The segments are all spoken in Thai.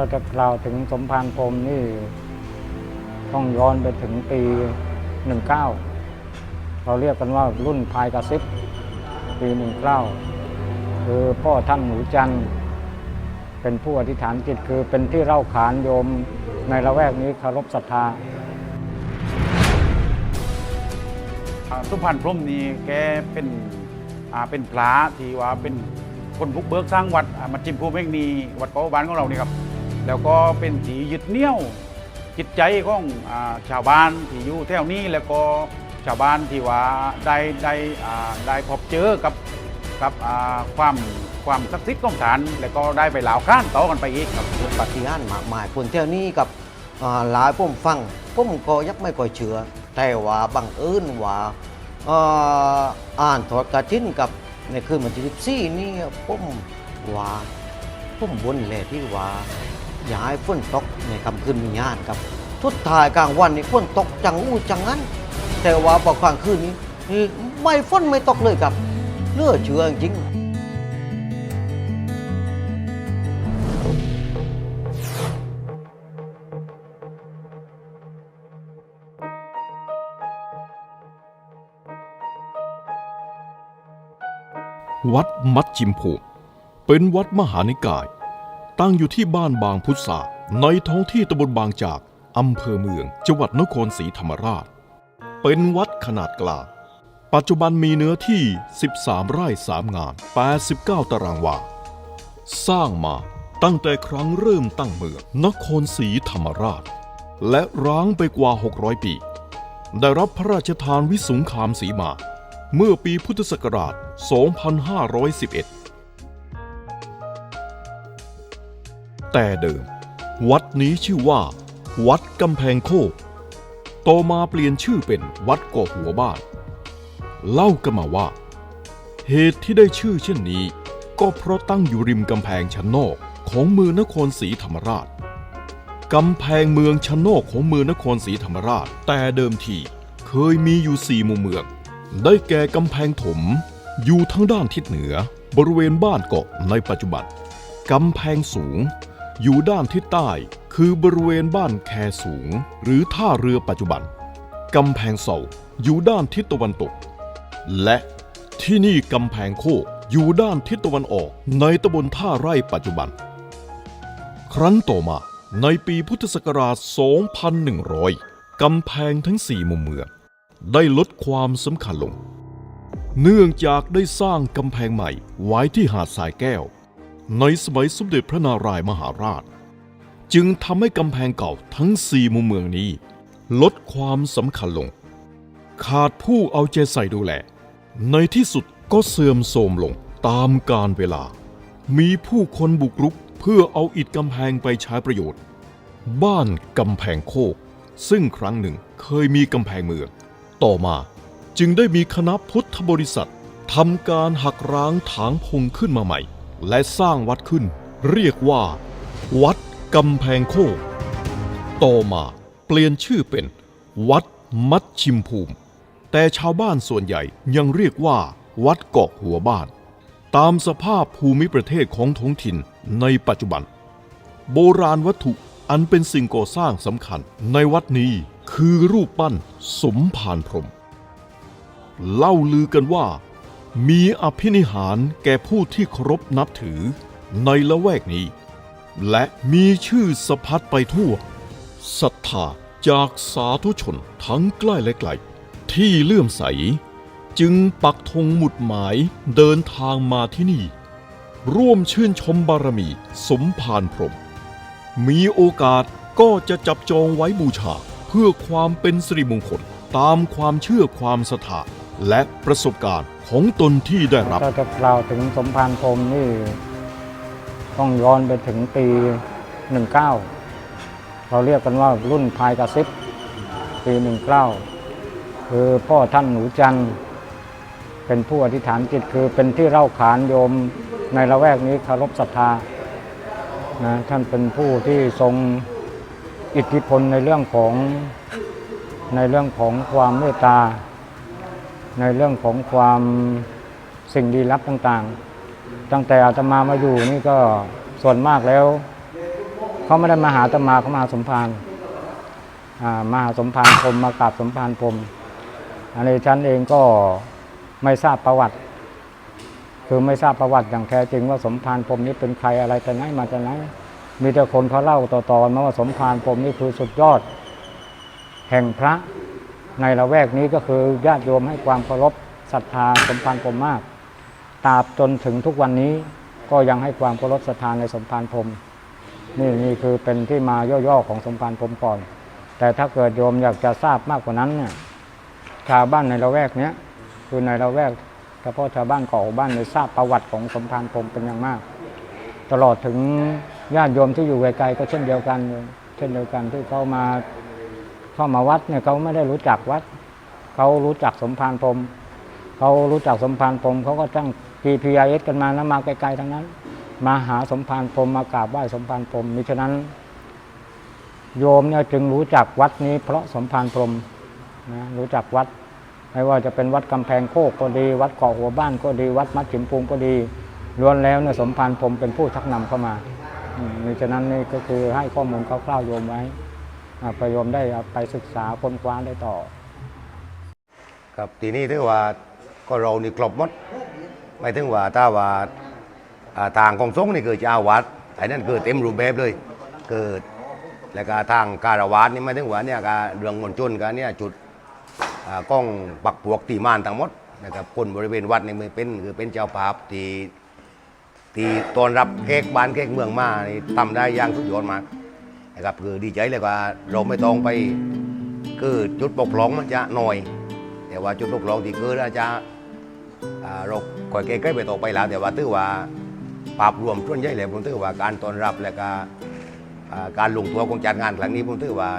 ถ้าจะกล่าวถึงสมภารพรมนี่ ต้องย้อนไปถึงปี 19 เราเรียกกันว่ารุ่นพายกระซิบ ปี 19 คือพ่อท่านหนูจันทร์เป็นผู้อธิษฐานจิตคือเป็นที่เล่าขานโยมในละแวกนี้คารพศรัทธาสุพรรณพรมนี่แกเป็นเป็นพระที่ว่าเป็นคนบุกเบิกสร้างวัดอ่าจิมภูมิแห่งนีวัดเกาะบ้านของเรานี่ครับ แล้วก็เป็นที่ยึดเหนี่ยวจิตใจของอาชาวบ้านที่อยู่แถวนี้แล้วก็ชาวบ้านที่ว่าได้ได้ได้พบเจอกับกับความความศักดิ์สิทธิ์ของฐานแล้วก็ได้ไปหล่าข้านต่อกันไปอีกครับปฏิหารมากมายคนเที่ยวนี้กับหลายผมฟังผมก็ยักไม่ก่อยเชื่อ แต่ว่าบังเอิญว่าอ่านถอดกระทิ้นกับในคืนวันที่14นี่ผมว่าผมบนแหละที่ว่า อย่าให้ฝนตกในค่ำคืนมีงานครับทุดท้ายกลางวันนี่ฝนตกจังอู้จังงั้น แต่ว่าพอกลางคืนนี้ไม่ฝนไม่ตกเลยครับเลือเชื่อจริงวัดมัดจิมพูเป็นวัดมหานิกาย ตั้งอยู่ที่บ้านบางพุทธาในท้องที่ตำบลบางจากอำเภอเมือง จังหวัดนครศรีธรรมราช เป็นวัดขนาดกลาง ปัจจุบันมีเนื้อที่ 13 ไร่ 3 งาน 89 ตารางวา สร้างมาตั้งแต่ครั้งเริ่มตั้งเมืองนครศรีธรรมราช และร้างไปกว่า 600 ปี ได้รับพระราชทานวิสุงคามสีมา เมื่อปีพุทธศักราช 2511 แต่เดิม วัดนี้ชื่อว่า วัดกำแพงโคกต่อมาเปลี่ยนชื่อเป็นวัดก่อหัวบ้าน เล่ากันมาว่า เหตุที่ได้ชื่อเช่นนี้ ก็เพราะตั้งอยู่ริมกำแพงชั้นนอกของเมืองนครศรีธรรมราชกำแพงเมืองชั้นนอกของเมืองนครศรีธรรมราช แต่เดิมทีเคยมีอยู่สี่มุมเมือง ได้แก่กำแพงถม อยู่ทั้งด้านทิศเหนือ บริเวณบ้านเกาะในปัจจุบันกำแพงสูง อยู่ด้านทิศใต้ คือบริเวณบ้านแคสูง หรือท่าเรือปัจจุบัน กำแพงเสาอยู่ด้านทิศตะวันตก และที่นี่กำแพงโคกอยู่ด้านทิศตะวันออกในตำบลท่าไร่ปัจจุบัน ครั้นต่อมาในปีพุทธศักราช 2100 กำแพงทั้งสี่มุมเมือง ได้ลดความสำคัญลง เนื่องจากได้สร้างกำแพงใหม่ไว้ที่หาดสายแก้ว ในสมัยสมเด็จพระนารายมหาราช จึงทำให้กำแพงเก่าทั้งสี่มุมเมืองนี้ ลดความสำคัญลง ขาดผู้เอาใจใส่ดูแล ในที่สุดก็เสื่อมโทรมลงตามกาลเวลา มีผู้คนบุกรุกเพื่อเอาอิฐกำแพงไปใช้ประโยชน์ บ้านกำแพงโคก ซึ่งครั้งหนึ่งเคยมีกำแพงเมือง ต่อมาจึงได้มีคณะพุทธบริษัททำการหักร้างถางพงขึ้นมาใหม่ และสร้างวัดขึ้น เรียกว่า วัดกำแพงโคกต่อมาเปลี่ยนชื่อเป็น วัดมัดชิมภูมิ แต่ชาวบ้านส่วนใหญ่ยังเรียกว่า วัดเกาะหัวบ้าน ตามสภาพภูมิประเทศของท้องถิ่นในปัจจุบัน โบราณวัตถุอันเป็นสิ่งก่อสร้างสำคัญในวัดนี้คือรูปปั้นสมภารพรหมเล่าลือกันว่า มีอภินิหารแก่ผู้ที่เคารพนับถือในละแวกนี้ และมีชื่อสะพัดไปทั่วศรัทธาจากสาธุชนทั้งใกล้และไกล ที่เลื่อมใส จึงปักธงหมุดหมายเดินทางมาที่นี่ ร่วมชื่นชมบารมีสมภารพรหมมีโอกาสก็จะจับจองไว้บูชาเพื่อความเป็นสิริมงคลตามความเชื่อความศรัทธา และประสบการณ์ของตนที่ได้รับถ้าจะกล่าวถึงสมภารพรหมนี่ ต้องย้อนไปถึงปี 19 เราเรียกกันว่ารุ่นพายกระซิบปี 19 คือพ่อท่านหนูจันทร์เป็นผู้อธิษฐานจิตคือเป็นที่เล่าขานโยมในละแวกนี้เคารพศรัทธานะท่านเป็นผู้ที่ทรงอิทธิพลในเรื่องของในเรื่องของความเมตตา ในเรื่องของความสิ่งดีลับต่างๆ ตั้งแต่อาตมามาอยู่นี่ก็ส่วนมากแล้ว เขาไม่ได้มาหาอาตมาเขามาหาสมภารมาหาสมภารพรมมากราบสมภารพรมอันนี้ฉันเองก็ไม่ทราบประวัติ คือไม่ทราบประวัติอย่างแท้จริงว่าสมภารพรมนี้เป็นใครอะไรแต่ไหนมาจากไหนมีแต่คนเขาเล่าต่อๆมาว่าสมภารพรมนี่คือสุดยอด แห่งพระ ในละแวกนี้ก็คือญาติโยมให้ความเคารพศรัทธาสมภารพรมมากตราบจนถึงทุกวันนี้ก็ยังให้ความเคารพศรัทธาในสมภารพรมนี่นี่คือเป็นที่มาย่อๆของสมภารพรมก่อน แต่ถ้าเกิดโยมอยากจะทราบมากกว่านั้นเนี่ยชาวบ้านในละแวกเนี้ยคือในละแวกเฉพาะชาวบ้านเกาะบ้านในทราบประวัติของสมภารพรมเป็นอย่างมาก ตลอดถึงญาติโยมที่อยู่ไกลๆก็เช่นเดียวกัน เช่นเดียวกันที่เขามา เข้ามาวัดเนี่ยเขาไม่ได้รู้จักวัด เขารู้จักสมภารพรมเขารู้จักสมภารพรมเขาก็ตั้ง PPIS กันมานะมาไกลๆทั้งนั้น มาหาสมภารพรมมากราบไหว้สมภารพรมมิฉะนั้น โยมเนี่ยจึงรู้จักวัดนี้ เพราะสมภารพรมนะรู้จักวัด ไม่ว่าจะเป็นวัดกำแพงโคกก็ดี วัดเกาะหัวบ้านก็ดีวัดมัดฉิมพุงก็ดีล้วนแล้วเนี่ยสมภารพรมเป็นผู้ชักนำเข้ามามิฉะนั้นนี่ก็คือให้ข้อมูลคร่าวๆโยมไว้ ประโยมได้ไปศึกษาค้นคว้าได้ต่อ ครับทีนี้ถือว่าก็เรานี่ครบหมด ไม่ถึงว่าถ้าว่าทางของสงฆ์นี่คือเจ้าวัดไอ้นั่นคือเต็มรูปแบบเลยคือแล้วก็ทางการวาสนี่ไม่ถึงว่าเนี่ยก็เรื่องมนต์ชนกันเนี่ยจุดกล้องปักปวกตีม่านทั้งหมดนะครับคนบริเวณวัดนี่มันเป็นคือเป็นเจ้าภาพที่ที่ต้อนรับแขกบ้านแขกเมืองมานี่ทำได้อย่างสุดยอดมาก นะครับคือดีใจเลยว่าเราไม่ต้องไปคือจุดปกครองมันจะหน่อย แต่ว่าจุดปกครองที่เกิดอาจจะเราคอยใกล้ๆไปต่อไปแล้ว แต่ว่าถือว่าภาพรวมส่วนใหญ่แล้วผมถือว่าการต้อนรับและก็อ่าการลงตัวของจัดงานครั้งนี้ผมถือว่า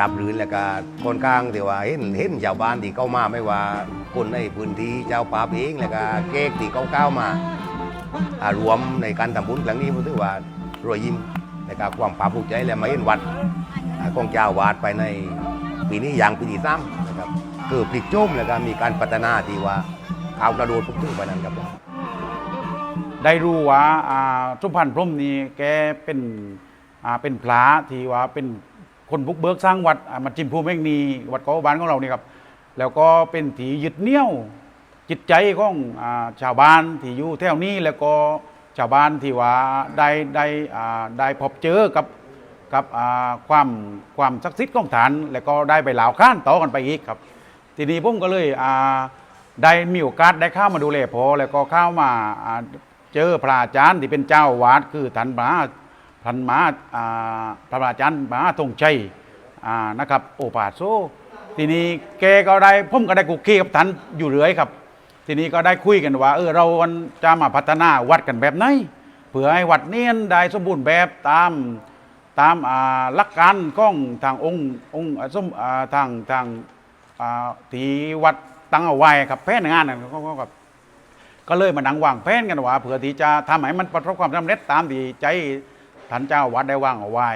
รับรื่นและก็ค่อนข้างที่ว่าเห็นเห็นชาวบ้านที่เข้ามาไม่ว่าคนในพื้นที่เจ้าป่าเองและก็เก๊กที่เขาก้าวมาอ่ารวมในการทำบุญครั้งนี้ผมถือว่ารอยยิ้ม และก็ความภาคภูมิใจและมาเห็นวัดของเจ้าวาดไปในปีนี้อย่างปีที่สามนะครับคือพลิกโจมแล้วก็มีการพัฒนาที่ว่าข่าวกระโดดพุ่งถึงไปนั้นครับได้รู้ว่าสุพรรณพรมนี่แกเป็นเป็นพระที่ว่าเป็นคนบุกเบิกสร้างวัดมาจิมภูมิเมงนีวัดกาะบ้านของเรานี่ครับ แล้วก็เป็นที่ยึดเหนี่ยวจิตใจของอชาวบ้านที่อยู่แถวนี้แล้วก็ ชาวบ้านที่ว่าได้ได้ได้พบเจอกับกับความความศักดิ์สิทธิ์ของฐาน แล้วก็ได้ไปหล่าข้านต่อกันไปอีกครับ ทีนี้ผมก็เลยได้มีโอกาสได้เข้ามาดูแลพอแล้วก็เข้ามาเจอพระอาจารย์ที่เป็นเจ้าวาดคือท่านมหาท่านมหาพระอาจารย์มหาธงชัยนะครับ โอปาโซทีนี้แกก็ได้ผมก็ได้กุกคีกับท่านอยู่เรื่อยครับ ทีนี้ก็ได้คุยกันว่าเออเราจะมาพัฒนาวัดกันแบบไหนเพื่อให้วัดเนียนได้สมบูรณ์แบบตามตามหลักการของทางองค์องค์สมทางทางที่วัดตั้งเอาไว้ครับแผนงานนะก็ก็ครับก็เลยมานั่งวางแผนกันว่าเพื่อที่จะทำให้มันประสบความสำเร็จตามที่ใจท่านเจ้าวัดได้วางเอาไว้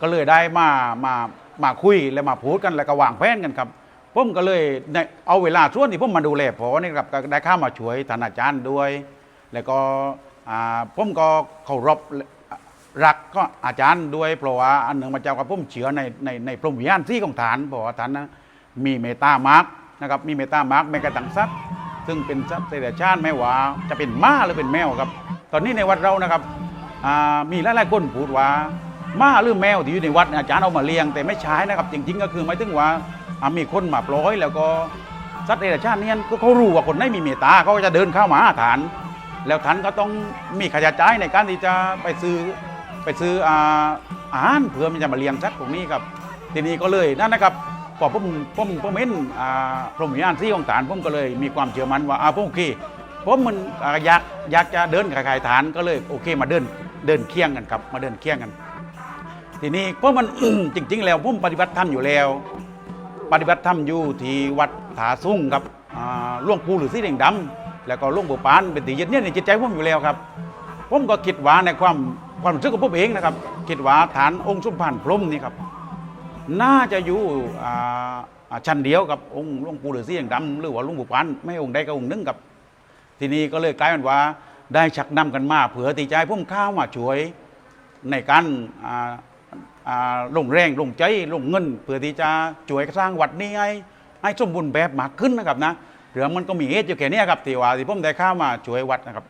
ก็เลยได้มามามาคุยและมาพูดกันแล้วก็วางแผนกันครับ ผมก็เลยเอาเวลาส่วนที่ผมมาดูแลพอนี่ครับก็ได้เข้ามาช่วยท่านอาจารย์ด้วย แล้วก็อ่าผมก็เคารพรักก็อาจารย์ด้วยเพราะว่าอันหนึ่งมาจากว่าผมเชื่อในในในพรหมวิญญาณที่ของฐานเพราะว่าฐานนะมีเมตตามากนะครับมีเมตตามากแม้กระทั่งสัตว์ซึ่งเป็นสัตว์เดรัจฉานไม่ว่าจะเป็นม้าหรือเป็นแมวครับ ตอนนี้ในวัดเรานะครับมีหลายๆคนพูดว่าม้าหรือแมวที่อยู่ในวัดอาจารย์เอามาเลี้ยง แต่ไม่ใช่นะครับจริง ๆ ก็คือหมายถึงว่า อะมีคนมาปล่อยแล้วก็สัตว์เดรัจฉานเนี่ยก็เขารู้ว่าคนไหนมีเมตตาเขาก็จะเดินเข้ามาหาฐาน แล้วฐานก็ต้องมีค่าใจ่ายในการที่จะไปซื้อไปซื้ออาอาหารเพื่อมันจะมาเลี้ยงสัตว์พวกนี้ครับทีนี้ก็เลยนั่นนะครับพอผมผมผมเห็นอ่าพรหมวิญญาณที่ของฐานผมก็เลยมีความเชื่อมั่นว่าอ่าผมโอเคผมมันอ่าอยากอยากจะเดินขายฐานก็เลยโอเคมาเดินเดินเคียงกันครับมาเดินเคียงกัน ทีนี้เพราะมันจริง ๆ แล้วผมปฏิบัติธรรมอยู่แล้ว ปฏิบัติธรรมอยู่ที่วัดถาสุ่งครับอ่าหลวงปู่หรือสีแดงดำแล้วก็หลวงปู่ปานเป็นตีเยึดเนี่ยในจิตใจผมอยู่แล้วครับ ผมก็คิดว่าในความความรู้สึกของผมเองนะครับ คิดว่าฐานองค์สุพรรณพรมนี่ครับ น่าจะอยู่อ่าชั้นเดียวกับองค์หลวงปู่ฤาษีอย่างดำหรือว่าหลวงปู่ปานไม่องค์ใดก็องค์หนึงครับ ทีนี้ก็เลยกลายเป็นว่าได้ชักนำกันมาเผื่อตีใจผมข้าวมาช่วยในการอ่า ลงแรงลงใจลงเงิน เพื่อที่จะช่วยสร้างวัดนี้ให้ให้สมบูรณ์แบบมากขึ้นนะครับนะเรื่องมันก็มีเหตุอยู่แค่นี้ครับที่ว่าที่ผมได้เข้ามาช่วยวัดนะครับ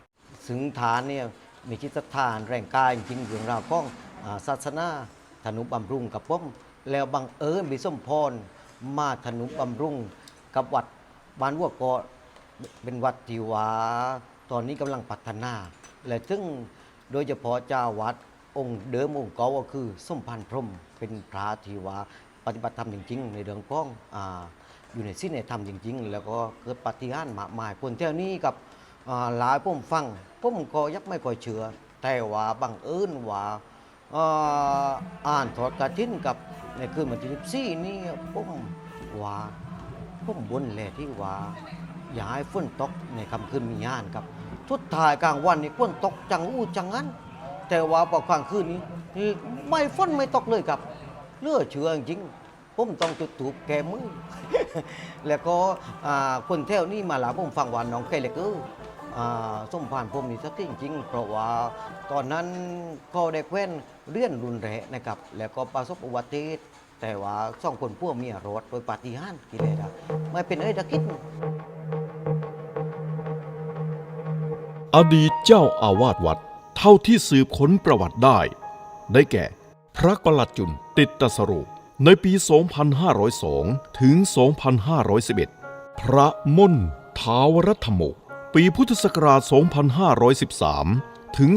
ถึงฐานเนี่ยมีจิตศรัทธานแรงกายจริงเรื่องราวของอาศาสนาธนุบำรุงกับผมแล้วบังเอิญมีสมพรมาธนุบำรุงกับวัดบ้านวัวกอเป็นวัดที่ว่าตอนนี้กำลังพัฒนา และซึ่งโดยเฉพาะเจ้าวัด องค์เดิมองค์เก่าก็คือสมพันธ์พรหมเป็นพระที่ว่าปฏิบัติธรรมจริง ๆ ในเรื่องของอาอยู่ในสิ้นในธรรมจริง ๆ แล้วก็เกิดปฏิหารย์มากมายคนเที่ยวนี้กับอ่าหลายผมฟังผมก็ยักไม่ค่อยเชื่อ แต่ว่าบังเอิญว่าอ่าอ่านทอดกระทินกับในคืนวันที่สิบสี่นี่ผมว่าผมบนแหละที่ว่าอย่าให้ฝนตกในคำคืนมีงานครับทุดทายกลางวันนี่ฝนตกจังอู้จังงั้น แต่ว่าพอกลางคืนนี้นี่ไม่ฝนไม่ตกเลยครับเลือเชื่อจริงผมต้องจุดถูกแก้มือ แล้วก็อ่าคนแถวนี้มาหลาผมฟังว่าน้องไก่เล็กเอออ่าส้มผ่านผมนี่สักจริงๆ เพราะว่าตอนนั้นก็ได้แคว้นเลื่อนรุนแรงนะครับ แล้วก็ประสบอุบัติเหตุแต่ว่าสองคนพวกมีรอดโดยปาฏิหาริย์กี่เลยนะไม่เป็นเอ้ยตะคิด อดีตเจ้าอาวาสวัด เท่าที่สืบค้นประวัติได้ ได้แก่ พระประหลัดจุนติดตสโรในปี 2502 ถึง 2511 พระม่นทาวรัธโมปีพุทธศักราช 2513 ถึง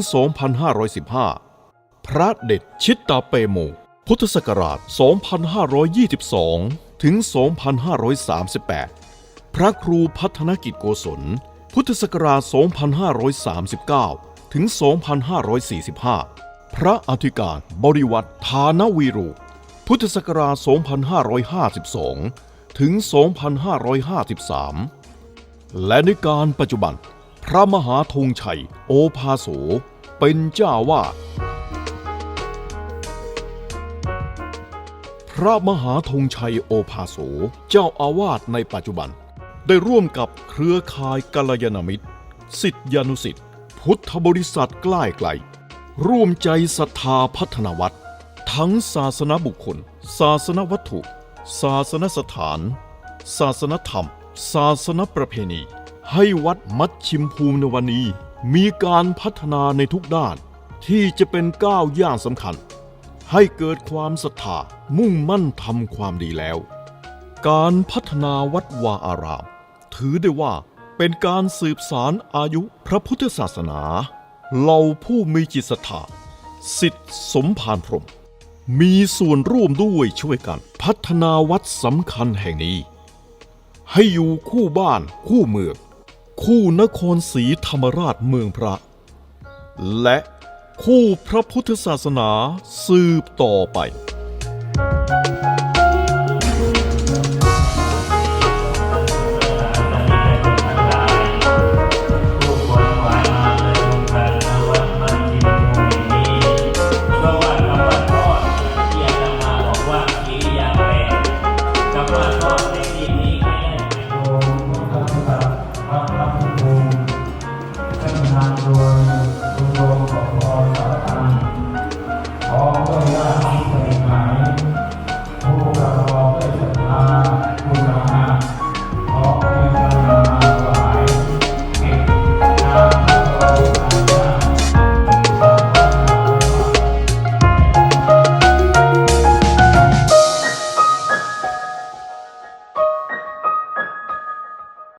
2515 พระเด็ดชิตตาเปโมพุทธศักราช 2522 ถึง 2538 พระครูพัฒนกิจโกศล พุทธศักราช 2539 ถึง 2545 พระอธิการบริวัติฐานวีโรพุทธศักราช 2552 ถึง 2553 และในการปัจจุบัน พระมหาธงชัย โอภาโส เป็นเจ้าวาดพระมหาธงชัยโอภาโส เจ้าอาวาสในปัจจุบัน ได้ร่วมกับเครือข่ายกัลยาณมิตร สิทธิานุสิทธิ พุทธบริษัทใกล้ไกล ร่วมใจศรัทธาพัฒนาวัดทั้งศาสนบุคคล ศาสนวัตถุ ศาสนสถาน ศาสนธรรม ศาสนประเพณี ให้วัดมัชชิมภูมิในวันนี้ มีการพัฒนาในทุกด้าน ที่จะเป็นก้าวย่างสำคัญ ให้เกิดความศรัทธามุ่งมั่นทำความดีแล้ว การพัฒนาวัดวาอาราม ถือได้ว่า เป็นการสืบสารอายุพระพุทธศาสนาเหล่าผู้มีจิตศรัทธาสิทธิสมภารพรหมมีส่วนร่วมด้วยช่วยกันพัฒนาวัดสำคัญแห่งนี้ ให้อยู่คู่บ้านคู่เมือง คู่นครศรีธรรมราชเมืองพระ และคู่พระพุทธศาสนาสืบต่อไป